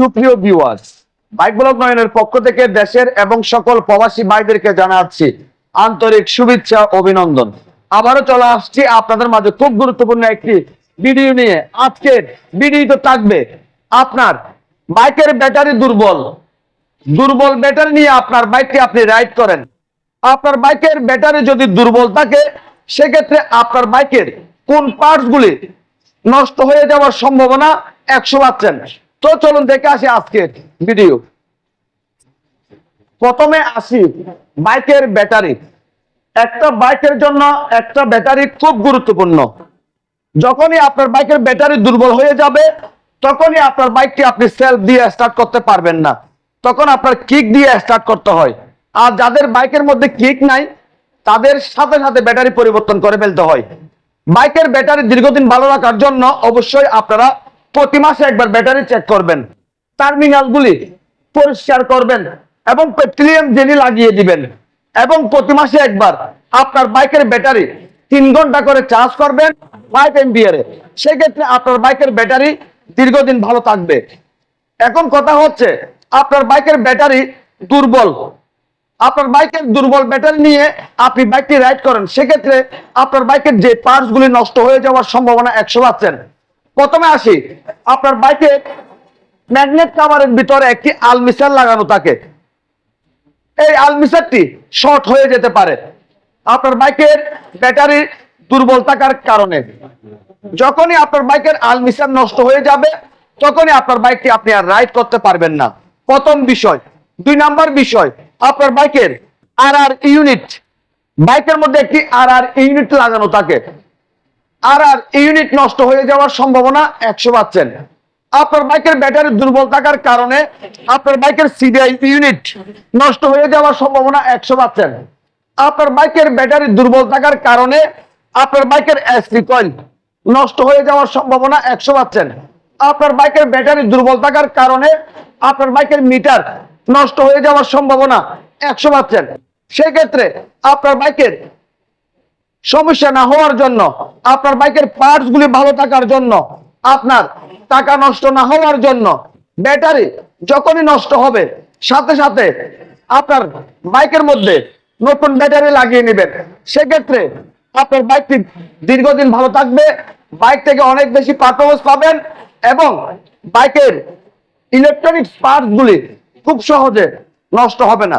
সুপ্রিয় viewers bike blog নয়নের পক্ষ থেকে দেশের এবং সকল প্রবাসী ভাইদেরকে জানাচ্ছি আন্তরিক শুভেচ্ছা, অভিনন্দন। আবারও চলে আসছি আপনাদের মাঝে খুব গুরুত্বপূর্ণ একটি ভিডিও নিয়ে। আজকের ভিডিওতে থাকবে আপনার বাইকের ব্যাটারি দুর্বল। দুর্বল ব্যাটারি নিয়ে আপনার বাইককে আপনি রাইড করেন। আপনার বাইকের ব্যাটারি যদি দুর্বল থাকে, সেক্ষেত্রে আপনার বাইকের কোন পার্টস গুলি নষ্ট হয়ে যাওয়ার সম্ভাবনা একশো পাচ্ছেন তো চলুন দেখে আসি আজকের ভিডিও প্রথমে আসি বাইকের ব্যাটারি। একটা বাইকের জন্য একটা ব্যাটারি খুব গুরুত্বপূর্ণ। যখনই আপনার বাইকের ব্যাটারি দুর্বল হয়ে যাবে, তখনই আপনার বাইকটি আপনি সেলফ দিয়ে স্টার্ট করতে পারবেন না। তখন আপনার কিক দিয়ে স্টার্ট করতে হয়। আর যাদের বাইকের মধ্যে কিক নাই, তাদের সাথে সাথে ব্যাটারি পরিবর্তন করে ফেলতে হয়। বাইকের ব্যাটারি দীর্ঘদিন ভালো রাখার জন্য অবশ্যই আপনারা প্রতি মাসে একবার ব্যাটারি চেক করবেন টার্মিনালগুলি পরিষ্কার করবেন এবং পেট্রোলিয়াম জেলি লাগিয়ে দিবেন এবং প্রতি মাসে একবার আপনার বাইকের ব্যাটারি তিন ঘণ্টা করে চার্জ করবেন ফাইভ এমপিয়ারে সেক্ষেত্রে আপনার বাইকের ব্যাটারি দীর্ঘদিন ভালো থাকবে। এখন কথা হচ্ছে, আপনার বাইকের ব্যাটারি দুর্বল। আপনার বাইকের দুর্বল ব্যাটারি নিয়ে আপনি বাইকটি রাইড করেন, সেক্ষেত্রে আপনার বাইকের যে পার্টস গুলি নষ্ট হয়ে যাওয়ার সম্ভাবনা একশো পাচ্ছেন প্রথমে আসি, আপনার বাইকের ম্যাগনেট কাভারের ভিতরে একটি আলমিসার লাগানো থাকে। এই আলমিসারটি শর্ট হয়ে যেতে পারে। আপনার বাইকের ব্যাটারি দুর্বল থাকার কারণে। যখনই আপনার বাইকের আলমিসার নষ্ট হয়ে যাবে, তখনই আপনার বাইকটি আপনি আর রাইড করতে পারবেন না। প্রথম বিষয়। দুই নাম্বার বিষয়, আপনার বাইকের আর আর ইউনিট। বাইকের মধ্যে একটি আর আর ইউনিট লাগানো থাকে। আর আর ইউনিট নষ্ট হয়ে যাওয়ার সম্ভাবনা একশো পাচ্ছেন। আপনার বাইকের ব্যাটারি দুর্বল থাকার কারণে আপনার বাইকের সিডিআই ইউনিট নষ্ট হয়ে যাওয়ার সম্ভাবনা একশো পাচ্ছেন। আপনার বাইকের ব্যাটারি দুর্বল থাকার কারণে আপনার বাইকের এসি কয়েল নষ্ট হয়ে যাওয়ার সম্ভাবনা একশো পাচ্ছেন। আপনার বাইকের ব্যাটারি দুর্বল থাকার কারণে আপনার বাইকের মিটার নষ্ট হয়ে যাওয়ার সম্ভাবনা একশো পাচ্ছেন। সেক্ষেত্রে আপনার বাইকের সমস্যা না হওয়ার জন্য আপনার বাইকের পার্টস গুলি ভালো থাকার জন্য, আপনার টাকা নষ্ট না হওয়ার জন্য, ব্যাটারি যখনই নষ্ট হবে, সাথে সাথে আপনার বাইকের মধ্যে নতুন ব্যাটারি লাগিয়ে নেবেন। সেক্ষেত্রে আপনার বাইকটি দীর্ঘদিন ভালো থাকবে, বাইক থেকে অনেক বেশি পারফরমেন্স পাবেন এবং বাইকের ইলেকট্রনিক্স পার্টস গুলি খুব সহজে নষ্ট হবে না।